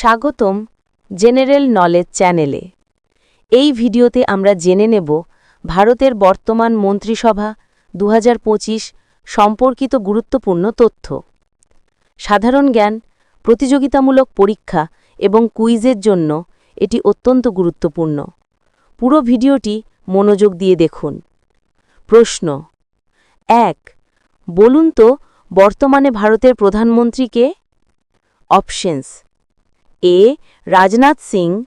স্বাগতম general knowledge চ্যানেলে। এই ভিডিওতে আমরা জেনে নেব ভারতের বর্তমান মন্ত্রিসভা দু হাজার পঁচিশ সম্পর্কিত গুরুত্বপূর্ণ তথ্য। সাধারণ জ্ঞান, প্রতিযোগিতামূলক পরীক্ষা এবং কুইজের জন্য এটি অত্যন্ত গুরুত্বপূর্ণ। পুরো ভিডিওটি মনোযোগ দিয়ে দেখুন। প্রশ্ন, এক, বলুন তো বর্তমানে ভারতের প্রধানমন্ত্রী কে? Options A, Rajnath Singh,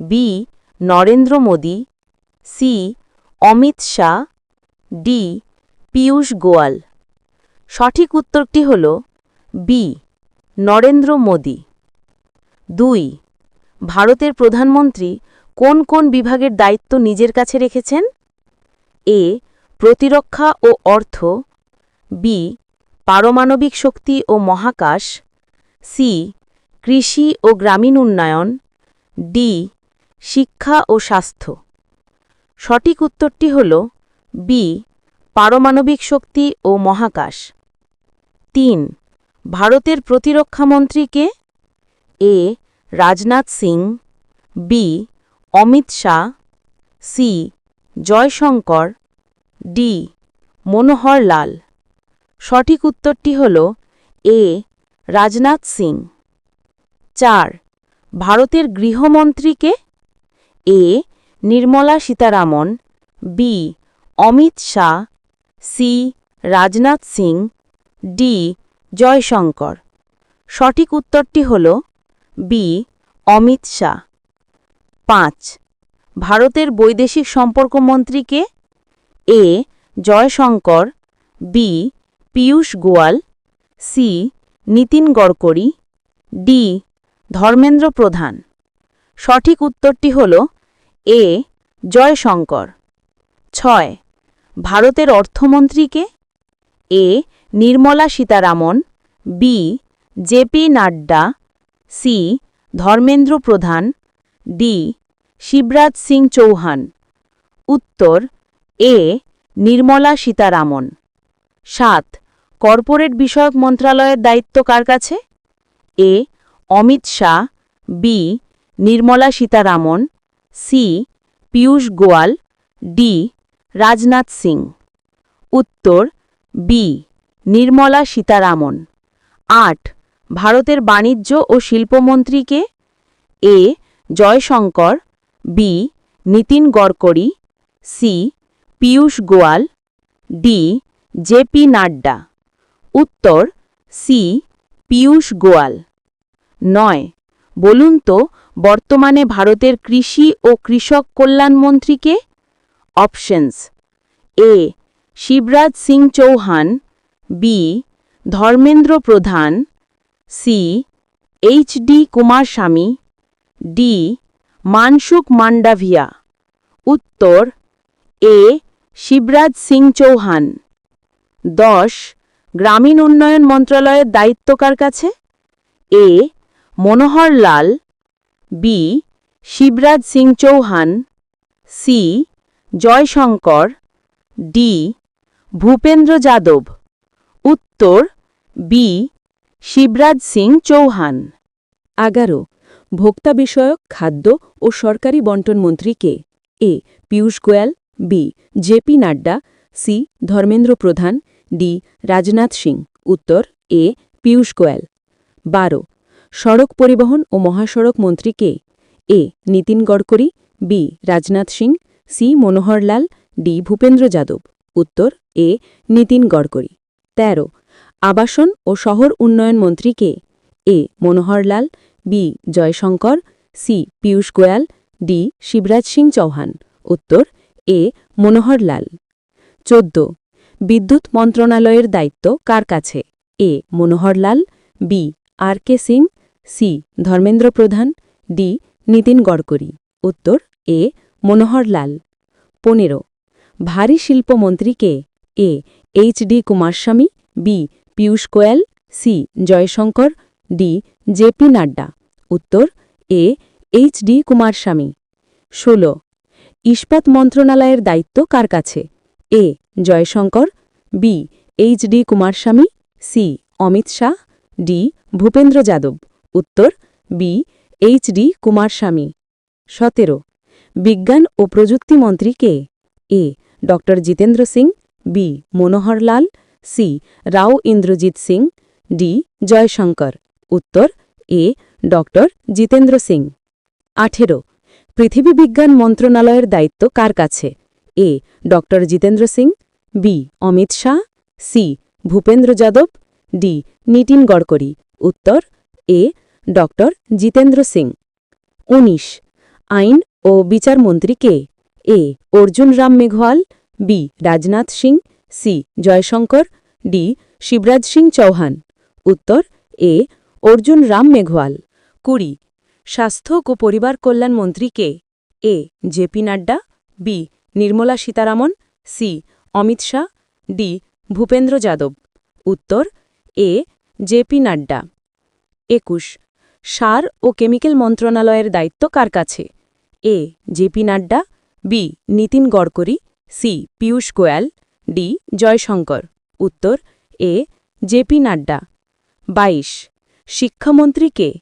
B, Narendra Modi, C, Amit Shah, D, Piyush Goyal. সঠিক উত্তরটি হল বি, নরেন্দ্র মোদি। দুই, ভারতের প্রধানমন্ত্রী কোন কোন বিভাগের দায়িত্ব নিজের কাছে রেখেছেন? এ, প্রতিরক্ষা ও অর্থ। বি, পারমাণবিক শক্তি ও মহাকাশ। সি কৃষি ও গ্রামীণ উন্নয়ন, ডি, শিক্ষা ও স্বাস্থ্য। সঠিক উত্তরটি হল বি, পারমাণবিক শক্তি ও মহাকাশ। তিন, ভারতের প্রতিরক্ষামন্ত্রীকে A, Rajnath Singh. B, Amit Shah. C, Jaishankar. D, Manohar Lal. সঠিক উত্তরটি হল এ, রাজনাথ সিং। চার। ভারতের গৃহমন্ত্রীকে A. Nirmala Sitharaman, B. Amit Shah, C. Rajnath Singh, D. Jaishankar. সঠিক উত্তরটি হল বি. অমিত শাহ। পাঁচ। ভারতের বৈদেশিক সম্পর্ক মন্ত্রীকে এ. Jaishankar, B. Piyush Goyal, C. Nitin Gadkari, D. Dharmendra Pradhan. সঠিক উত্তরটি হল এ. জয়শঙ্কর। ছয়. ভারতের অর্থমন্ত্রীকে। A. Nirmala Sitharaman. B. JP Nadda. C. Dharmendra Pradhan. D. Shivraj Singh Chouhan. উত্তর, এ. নির্মলা সীতারামন। সাত. কর্পোরেট বিষয়ক মন্ত্রণালয়ের দায়িত্ব কার কাছে? A. Amit Shah, B, Nirmala Sitharaman, C, Piyush Goyal, D, Rajnath Singh. উত্তর, বি, নির্মলা সীতারামন। আট, ভারতের বাণিজ্য ও শিল্পমন্ত্রীকে A, Jaishankar, B, Nitin Gadkari C, Piyush Goyal, D JP Nadda. উত্তর, সি, পীয়ূষ গোয়াল। নয়। বলুন তো, বর্তমানে ভারতের কৃষি ও কৃষক কল্যাণমন্ত্রীকে options. A, Shivraj Singh Chouhan. B, Dharmendra Pradhan. C, H D Kumaraswamy D Mansukh Mandaviya. উত্তর, এ, শিবরাজ সিং চৌহান। দশ, গ্রামীণ উন্নয়ন মন্ত্রণালয়ের দায়িত্ব কার কাছে? A Manohar Lal, B, Shivraj Singh Chouhan, C, Jaishankar, D, Bhupender Yadav. উত্তর, বি, শিবরাজ সিং চৌহান। এগারো, ভোক্তা বিষয়ক খাদ্য ও সরকারি বন্টন মন্ত্রী কে? A, Piyush Goyal, B JP Nadda, C, Dharmendra Pradhan, D, Rajnath Singh. উত্তর, এ, পীয়ূষ গোয়াল। বারো সড়ক পরিবহন ও মহাসড়ক মন্ত্রী কে? A. Nitin Gadkari, B. Rajnath Singh, C. Manohar Lal, D. Bhupender Yadav. উত্তর, এ. নীতিন গড়করি। ১৩ আবাসন ও শহর উন্নয়ন মন্ত্রী কে? A. Manohar Lal, B. Jaishankar, C. Piyush Goyal, D. Shivraj Singh Chouhan. উত্তর, এ. মনোহর লাল। চোদ্দ. বিদ্যুৎ মন্ত্রণালয়ের দায়িত্ব কার কাছে? A. Manohar Lal, B. R K Singh C. Dharmendra Pradhan, D. Nitin Gadkari. উত্তর, এ. মনোহর লাল। পনেরো। ভারী শিল্পমন্ত্রী কে? A. H. D. Kumaraswamy, B. Piyush Goyal, C. Jaishankar, D. JP Nadda. উত্তর, এ. এইচ. ডি. কুমারস্বামী। ষোলো। ইস্পাত মন্ত্রণালয়ের দায়িত্ব কার কাছে? A. Jaishankar, B. H. D. Kumaraswamy, C. Amit Shah, D. Bhupender Yadav. উত্তর, বি, এইচ ডি কুমারস্বামী সতেরো, বিজ্ঞান ও প্রযুক্তি মন্ত্রী কে? এ ড Jitendra Singh, B, Manohar Lal, C, Rao Inderjit Singh, D, Jaishankar. উত্তর, এ ড জিতেন্দ্র সিং। আঠেরো, পৃথিবী বিজ্ঞান মন্ত্রণালয়ের দায়িত্ব কার কাছে? এ ড Jitendra Singh, B, Amit Shah, C, Bhupender Yadav, D, Nitin Gadkari উত্তর, এ ড জিতেন্দ্র সিং। উনিশ। আইন ও বিচারমন্ত্রী কে? A. Arjun Ram Meghwal, B. Rajnath Singh, C. Jaishankar, D. Shivraj Singh Chouhan. উত্তর, এ. অর্জুন রাম মেঘওয়াল। কুড়ি। স্বাস্থ্য ও পরিবার কল্যাণ মন্ত্রী কে? A. JP Nadda, B. Nirmala Sitharaman, C. Amit Shah, D. Bhupender Yadav. উত্তর, এ. জেপি নাড্ডা। একুশ। সার ও কেমিক্যাল মন্ত্রণালয়ের দায়িত্ব কার কাছে? A. JP Nadda, B. Nitin Gadkari, C. Piyush Goyal, D. Jaishankar. উত্তর, এ. জেপি নাড্ডা। বাইশ. শিক্ষামন্ত্রী কে?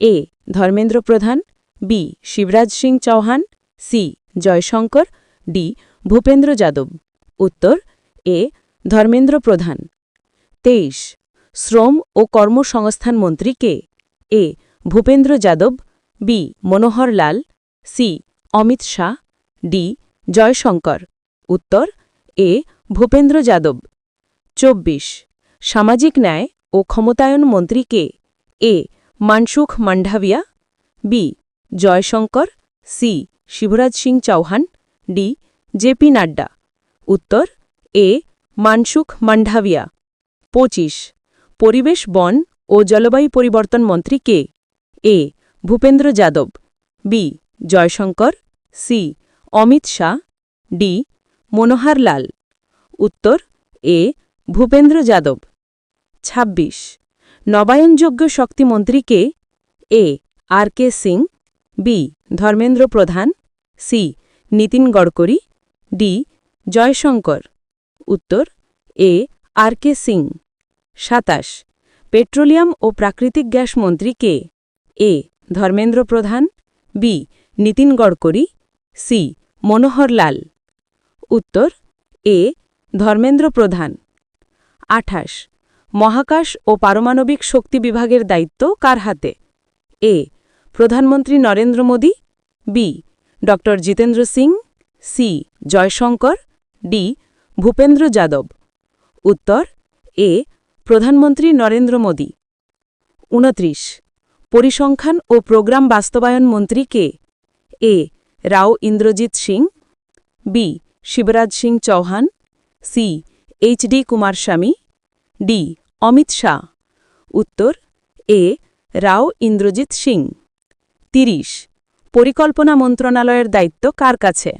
A. Dharmendra Pradhan, B. Shivraj Singh Chouhan, C. Jaishankar, D. Bhupender Yadav. উত্তর, এ. ধর্মেন্দ্র প্রধান। তেইশ. শ্রম ও কর্মসংস্থান মন্ত্রী কে? A. Bhupender Yadav, B. Manohar Lal C. Amit Shah, D. Jaishankar. উত্তর, এ. ভূপেন্দ্র যাদব। চব্বিশ। সামাজিক ন্যায় ও ক্ষমতায়ন মন্ত্রী কে? A. Mansukh Mandaviya B. Jaishankar, C. Shivraj Singh Chouhan, D. JP Nadda. উত্তর, এ. মানসুখ মান্ডাভিয়া পঁচিশ। পরিবেশ, বন ও জলবায়ু পরিবর্তন মন্ত্রী কে? A, Bhupender Yadav, B, Jaishankar, C, Amit Shah, D, Manohar Lal. উত্তর, এ, ভূপেন্দ্র যাদব। ২৬ নবায়নযোগ্য শক্তিমন্ত্রী কে? A, R K Singh, B, Dharmendra Pradhan, C, Nitin Gadkari, D, Jaishankar. উত্তর, এ, আর কে সিং। সাতাশ, পেট্রোলিয়াম ও প্রাকৃতিক গ্যাস মন্ত্রী কে? A, Dharmendra Pradhan, B, Nitin Gadkari, C, Manohar Lal. উত্তর, A, Dharmendra প্রধান। আঠাশ, মহাকাশ ও পারমাণবিক শক্তি বিভাগের দায়িত্ব কার হাতে? এ, প্রধানমন্ত্রী নরেন্দ্র মোদী, বি ড জিতেন্দ্র সিং, সি, জয়শঙ্কর, ডি, ভূপেন্দ্র যাদব। উত্তর, এ, প্রধানমন্ত্রী নরেন্দ্র মোদী। উনত্রিশ পরিসংখ্যান ও প্রোগ্রাম বাস্তবায়ন মন্ত্রী কে? A. Rao Inderjit Singh. B. Shivraj Singh Chouhan. C. H D Kumaraswamy. D. Amit Shah. উত্তর এ. রাও ইন্দ্রজিৎ সিং। তিরিশ। পরিকল্পনা মন্ত্রণালয়ের দায়িত্ব কার কাছে?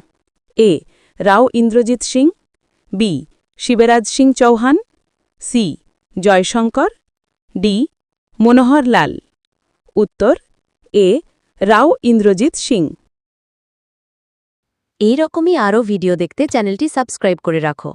A. Rao Inderjit Singh. B. Shivraj Singh Chouhan. C. Jaishankar. D. Manohar Lal. উত্তর এ রাও ইন্দ্রজিৎ সিং। এই রকমই আরও ভিডিও দেখতে চ্যানেলটি সাবস্ক্রাইব করে রাখো।